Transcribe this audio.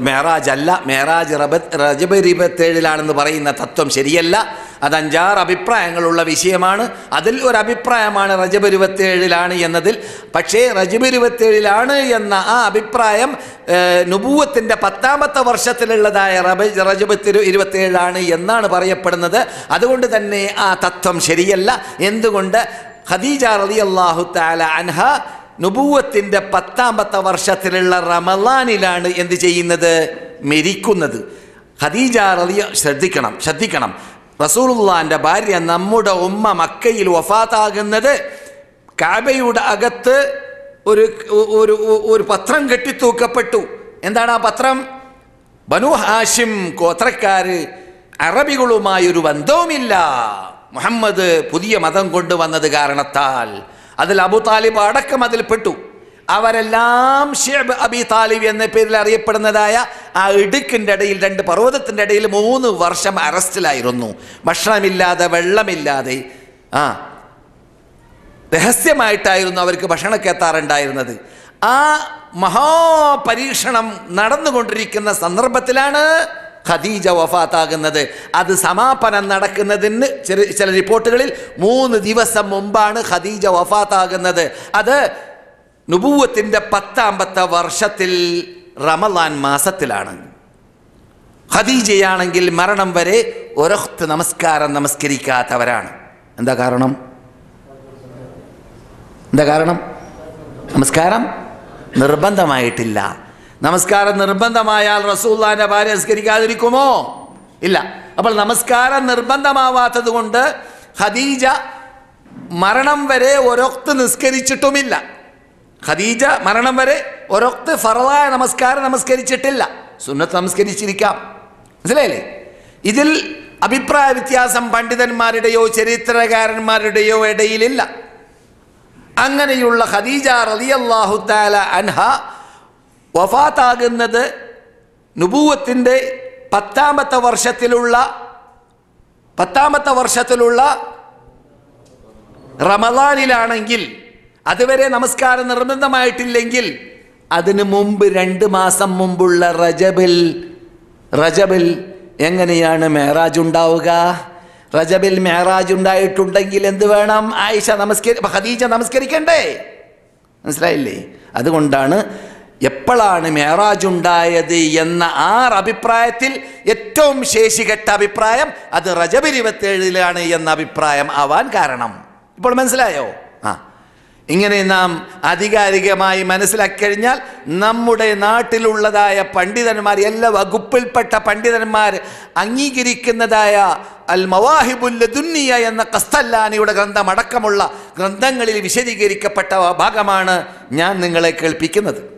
മേറാജ് അല്ല മേറാജ് റബ റജബ് ഇരുപത്തേഴിലാണെന്ന് പറയുന്ന തത്വം ശരിയല്ല. അത് അഞ്ചാറ് അഭിപ്രായങ്ങളുള്ള വിഷയമാണ്. അതിൽ ഒരു അഭിപ്രായമാണ് റജബ് ഇരുപത്തേഴിലാണ് എന്നതിൽ. പക്ഷേ റജബ് ഇരുപത്തേഴിലാണ് എന്ന ആ അഭിപ്രായം നുപൂവത്തിന്റെ പത്താമത്തെ വർഷത്തിലുള്ളതായ റബ റജബ് ഇരുപത്തേഴാണ് എന്നാണ് പറയപ്പെടുന്നത്. അതുകൊണ്ട് തന്നെ ആ തത്വം ശരിയല്ല. എന്തുകൊണ്ട്? ഖദീജ റളിയല്ലാഹു താല അൻഹ നുപൂവത്തിന്റെ പത്താമത്തെ വർഷത്തിലുള്ള റമലാനിലാണ് എന്ത് ചെയ്യുന്നത്? മരിക്കുന്നത്. ഖദീജ റളിയ ശ്രദ്ധിക്കണം ശ്രദ്ധിക്കണം. റസൂലുള്ളാന്റെ ഭാര്യ നമ്മുടെ ഉമ്മ മക്കയിൽ വഫാത്താകുന്നത് കാബയുടെ അകത്ത് ഒരു ഒരു ഒരു പത്രം കെട്ടിത്തൂക്കപ്പെട്ടു. എന്താണ് ആ പത്രം? ബനു ഹാഷിം കോത്രക്കാർ അറബികളുമായൊരു ബന്ധവുമില്ല. മുഹമ്മദ് പുതിയ മതം കൊണ്ടുവന്നത് കാരണത്താൽ അതിൽ അബു താലിബ് അടക്കം അതിൽ പെട്ടു. അവരെല്ലാം ഷേബ് അബി താലിബ് എന്ന പേരിൽ അറിയപ്പെടുന്നതായ ആ ഇടുക്കിന്റെ ഇടയിൽ രണ്ട് പർവതത്തിന്റെ ഇടയിൽ മൂന്ന് വർഷം അറസ്റ്റിലായിരുന്നു. ഭക്ഷണമില്ലാതെ വെള്ളമില്ലാതെ ആ രഹസ്യമായിട്ടായിരുന്നു അവർക്ക് ഭക്ഷണമൊക്കെ എത്താറുണ്ടായിരുന്നത്. ആ മഹാപരീക്ഷണം നടന്നുകൊണ്ടിരിക്കുന്ന സന്ദർഭത്തിലാണ് ഖദീജ വഫാത്താകുന്നത്. അത് സമാപനം നടക്കുന്നതിന് ചില റിപ്പോർട്ടുകളിൽ മൂന്ന് ദിവസം മുമ്പാണ് ഖദീജ വഫാത്താകുന്നത്. അത് നുപൂവത്തിന്റെ പത്താമ്പത്തെ വർഷത്തിൽ റമലാൻ മാസത്തിലാണ്. ഖദീജയാണെങ്കിൽ മരണം വരെ ഒരൊത്ത് നമസ്കാരം നമസ്കരിക്കാത്തവരാണ്. എന്താ കാരണം? എന്താ കാരണം? നമസ്കാരം നിർബന്ധമായിട്ടില്ല. നമസ്കാരം നിർബന്ധമായാൽ റസൂല്ലാന്റെ ഭാര്യ നമസ്കരിക്കാതിരിക്കുമോ ഇല്ല. അപ്പോൾ നമസ്കാരം നിർബന്ധമാവാത്തത് കൊണ്ട് ഖദീജ മരണം വരെ ഒരൊക്ത് നിസ്കരിച്ചിട്ടുമില്ല. ഖദീജ മരണം വരെ ഒരൊക്ത് ഫറവായ നമസ്കാരം നമസ്കരിച്ചിട്ടില്ല. സുന്നത്ത് നമസ്കരിച്ചിരിക്കാം. മനസ്സിലായില്ലേ? ഇതിൽ അഭിപ്രായ വ്യത്യാസം പണ്ഡിതന്മാരുടെയോ ചരിത്രകാരന്മാരുടെയോ ഇടയിലില്ല. അങ്ങനെയുള്ള ഖദീജ റളിയല്ലാഹു താല അൻഹ വഫാത്താകുന്നത് നുപൂവത്തിന്റെ പത്താമത്തെ വർഷത്തിലുള്ള പത്താമത്തെ വർഷത്തിലുള്ള റമദാനിലാണെങ്കിൽ അതുവരെ നമസ്കാരം നിർബന്ധമായിട്ടില്ലെങ്കിൽ അതിനു മുമ്പ് രണ്ട് മാസം മുമ്പുള്ള റജബിൽ റജബിൽ എങ്ങനെയാണ് മേറാജ് ഉണ്ടാവുക? റജബിൽ മേറാജ് ഉണ്ടായിട്ടുണ്ടെങ്കിൽ എന്ത് വേണം? ആയിഷ നമസ്കരി ഹദീജ നമസ്കരിക്കണ്ടേ? മനസ്സിലായില്ലേ? അതുകൊണ്ടാണ് എപ്പോഴാണ് മേറാജ് ഉണ്ടായത് എന്ന ആറ് അഭിപ്രായത്തിൽ ഏറ്റവും ശേഷികെട്ട അഭിപ്രായം അത് റജബ് ഇരുപത്തേഴിലാണ് എന്ന അഭിപ്രായം ആവാൻ കാരണം. ഇപ്പോൾ മനസ്സിലായോ? ആ. ഇങ്ങനെ നാം ആധികാരികമായി മനസ്സിലാക്കി കഴിഞ്ഞാൽ നമ്മുടെ നാട്ടിലുള്ളതായ പണ്ഡിതന്മാർ എല്ലാ വകുപ്പിൽപ്പെട്ട പണ്ഡിതന്മാർ അംഗീകരിക്കുന്നതായ അൽ മവാഹിബുല്ലുന്നിയ എന്ന കസ്തല്ലാനിയുടെ ഗ്രന്ഥമടക്കമുള്ള ഗ്രന്ഥങ്ങളിൽ വിശദീകരിക്കപ്പെട്ട ഭാഗമാണ് ഞാൻ നിങ്ങളെ കേൾപ്പിക്കുന്നത്.